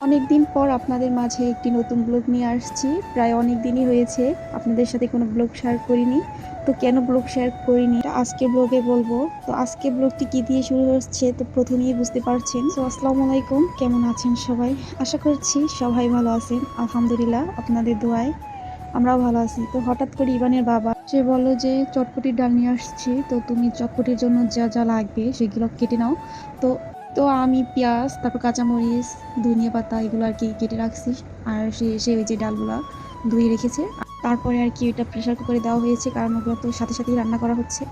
অনেক দিন পর আপনাদের মাঝে একটি নতুন ব্লগ নিয়ে আসছি। প্রায় অনেক দিনই হয়েছে আপনাদের সাথে কোনো ব্লগ শেয়ার করিনি। তো কেন ব্লগ শেয়ার করিনি? আজকে ব্লগে বলব। তো আজকে ব্লগটি কি দিয়ে শুরু হচ্ছে, তো প্রথমেই বুঝতে পারছেন। তো আসসালামু আলাইকুম, কেমন আছেন সবাই? আশা করছি সবাই ভালো আছেন। আলহামদুলিল্লাহ, আপনাদের দোয়ায় আমরাও ভালো আছি। তো হঠাৎ করে ইবানের বাবা সে বলো যে, চটপটির ডাল নিয়ে আসছি। তো তুমি চটপটির জন্য যা যা লাগবে সেগুলো কেটে নাও। তো তো আমি পেঁয়াজ, তারপর কাঁচামরিচ, ধনিয়া পাতা, এগুলো আর কি কেটে রাখছি। আর সে সে ওই যে ডালগুলো ধুয়ে রেখেছে। তারপরে আর কি ওইটা প্রেশার কুকারে দেওয়া হয়েছে, কারণ ওগুলো তো সাথে সাথেই রান্না করা হচ্ছে।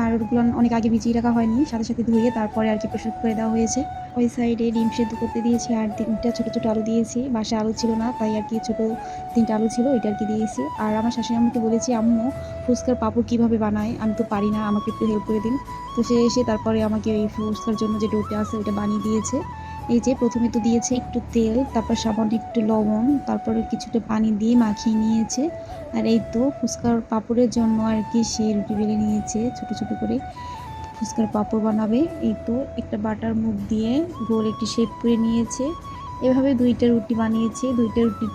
আর ওগুলো অনেক আগে ভিজিয়ে রাখা হয়নি, সাথে সাথে ধুয়ে তারপরে আর কি প্রেশার কুকারে দেওয়া হয়েছে। ওই সাইডে ডিম সেদ্ধ করতে দিয়েছি, আর তিনটা ছোটো ছোটো আলু দিয়েছি। বাসায় আলু ছিল না, তাই আর কি ছোটো তিনটা আলু ছিল, ওইটা আর কি দিয়েছি। আর আমার শাশুড়ি আমাকে বলেছি, আম্মু, ফুচকার পাপড় কীভাবে বানায়? আমি তো পারি না, আমাকে একটু হেল্প করে দিন। তো সে এসে তারপরে আমাকে এই ফুচকার জন্য যে ডোটা আছে, ওইটা বানিয়ে দিয়েছে। এই যে প্রথমে তো দিয়েছে একটু তেল, তারপর সামান্য একটু লবণ, তারপরে কিছুটা পানি দিয়ে মাখিয়ে নিয়েছে। আর এই তো ফুচকার পাপড়ের জন্য আর কি সে রুটি বেলে নিয়েছে, ছোট ছোট করে ফুচকার পাপড় বানাবে। এই তো একটা বাটার মুখ দিয়ে গোল একটি শেপ করে নিয়েছে। এভাবে দুইটা রুটি বানিয়েছে। দুইটা রুটি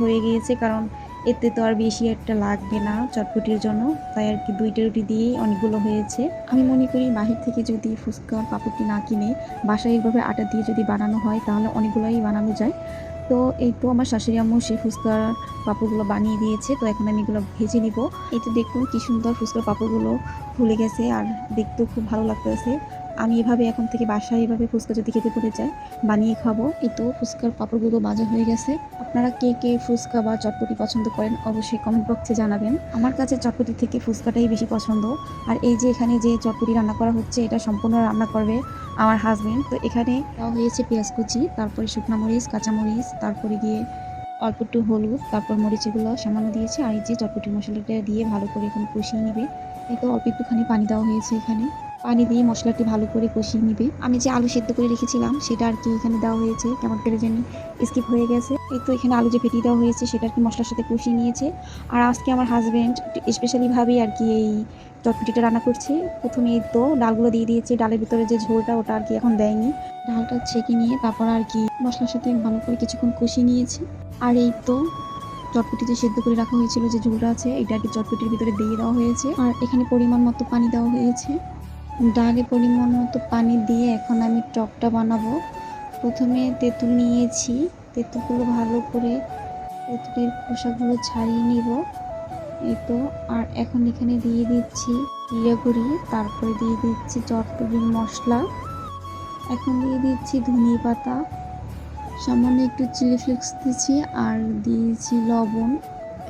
হয়ে গিয়েছে কারণ এতে তো আর বেশি একটা লাগবে না চটপটির জন্য। তাই আর কি দুইটা রুটি দিয়েই অনেকগুলো হয়েছে। আমি মনে করি বাহির থেকে যদি ফুচকা পাপড়টি না কিনে বাসায় এইভাবে আটা দিয়ে যদি বানানো হয়, তাহলে অনেকগুলোই বানানো যায়। তো এই তো আমার শাশুড়ি আম্মু সেই ফুচকার পাপড়গুলো বানিয়ে দিয়েছে। তো এখন আমি এগুলো ভেজে নিব। এই তো দেখুন কি সুন্দর ফুচকার পাপড়গুলো ফুলে গেছে আর দেখতেও খুব ভালো লাগতেছে। আমি এভাবে এখন থেকে বাসায় এভাবে ফুচকা যদি খেতে পড়ে যায়, বানিয়ে খাব। এই তো ফুচকার পাপড়গুলো বাজা হয়ে গেছে। আপনারা কে কে ফুচকা বা চটপটি পছন্দ করেন, অবশ্যই কমেন্ট বক্সে জানাবেন। আমার কাছে চটপটি থেকে ফুচকাটাই বেশি পছন্দ। আর এই যে এখানে যে চটপটি রান্না করা হচ্ছে, এটা সম্পূর্ণ রান্না করবে আমার হাজবেন্ড তো এখানে দেওয়া হয়েছে পেঁয়াজ কুচি, তারপরে শুকনো মরিচ কাঁচামরিচ তারপরে গিয়ে অল্প একটু হলুদ, তারপর মরিচগুলো সামান্য দিয়েছে। আর এই যে চটপটি মশলাটা দিয়ে ভালো করে এখন কষিয়ে নেবে। এই তো অল্প একটুখানি পানি দেওয়া হয়েছে এখানে। পানি দিয়ে মশলাটি ভালো করে কষিয়ে নিবে। আমি যে আলু সেদ্ধ করে রেখেছিলাম, সেটা আর কি এখানে দেওয়া হয়েছে। কেমন করে জানি স্কিপ হয়ে গেছে। এই তো এখানে আলু যে ফেটিয়ে দেওয়া হয়েছে, সেটা আর কি মশলার সাথে কষিয়ে নিয়েছে। আর আজকে আমার হাজব্যান্ড স্পেশালিভাবেই আর কি এই চটপটিটা রান্না করছে। প্রথমে এই তো ডালগুলো দিয়ে দিয়েছে। ডালের ভিতরে যে ঝোলটা, ওটা আর কি এখন দেয়নি। ডালটা ছেঁকে নিয়ে তারপর আর কি মশলার সাথে ভালো করে কিছুক্ষণ কষিয়ে নিয়েছে। আর এই তো চটপটি যে সেদ্ধ করে রাখা হয়েছিল, যে ঝোলটা আছে, এটা আর কি চটপটির ভিতরে দিয়ে দেওয়া হয়েছে। আর এখানে পরিমাণ মতো পানি দেওয়া হয়েছে। ডালে পরিমাণ মতো পানি দিয়ে এখন আমি টকটা বানাবো। প্রথমে তেঁতুল নিয়েছি। তেঁতুলগুলো ভালো করে তেঁতুলের খোসাগুলো ছাড়িয়ে নিব। এই তো, আর এখন এখানে দিয়ে দিচ্ছি জিরা গুঁড়ি, তারপরে দিয়ে দিচ্ছি চটপটির মশলা। এখন দিয়ে দিচ্ছি ধনিয়া পাতা। সামান্য একটু চিলি ফ্লেক্স দিচ্ছি আর দিয়েছি লবণ।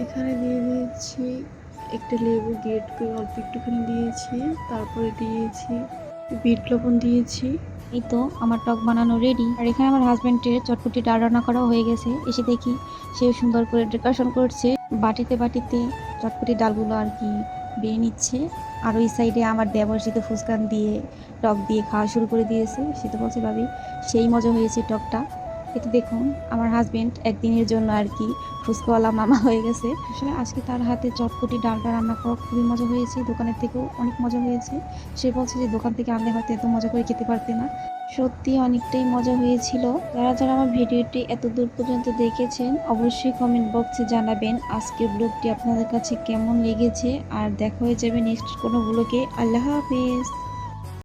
এখানে দিয়ে দিয়েছি একটা লেবু গ্রেট করে অল্প একটুখানি দিয়েছি, তারপরে দিয়েছি বিট লবণ দিয়েছি। এই তো আমার টক বানানো রেডি আর এখানে আমার হাজব্যান্ডের চটপটি ডাল রান্না করা হয়ে গেছে। এসে দেখি সে সুন্দর করে ডেকোরেশন করছে। বাটিতে বাটিতে চটপটি ডালগুলো আর কি বেয়ে নিচ্ছে। আর ওই সাইডে আমার দেবর ফুসকান দিয়ে, টক দিয়ে খাওয়া শুরু করে দিয়েছে। সে তো বলছে, ভাবি, সেই মজা হয়েছে টকটা। এটা দেখুন, আমার হাজবেন্ড একদিনের জন্য আর কি ফুচকাওয়ালা মামা হয়ে গেছে। আসলে আজকে তার হাতে চটপটি ডালটা রান্না করা খুবই মজা হয়েছে, দোকানের থেকেও অনেক মজা হয়েছে। সে বলছে যে দোকান থেকে আনলে হয়তো এত মজা করে খেতে পারতে না। সত্যি অনেকটাই মজা হয়েছিল। যারা যারা আমার ভিডিওটি এত দূর পর্যন্ত দেখেছেন, অবশ্যই কমেন্ট বক্সে জানাবেন আজকের ব্লগটি আপনাদের কাছে কেমন লেগেছে। আর দেখা হয়ে যাবে নেক্সট কোনো ব্লগে আল্লাহ হাফেজ।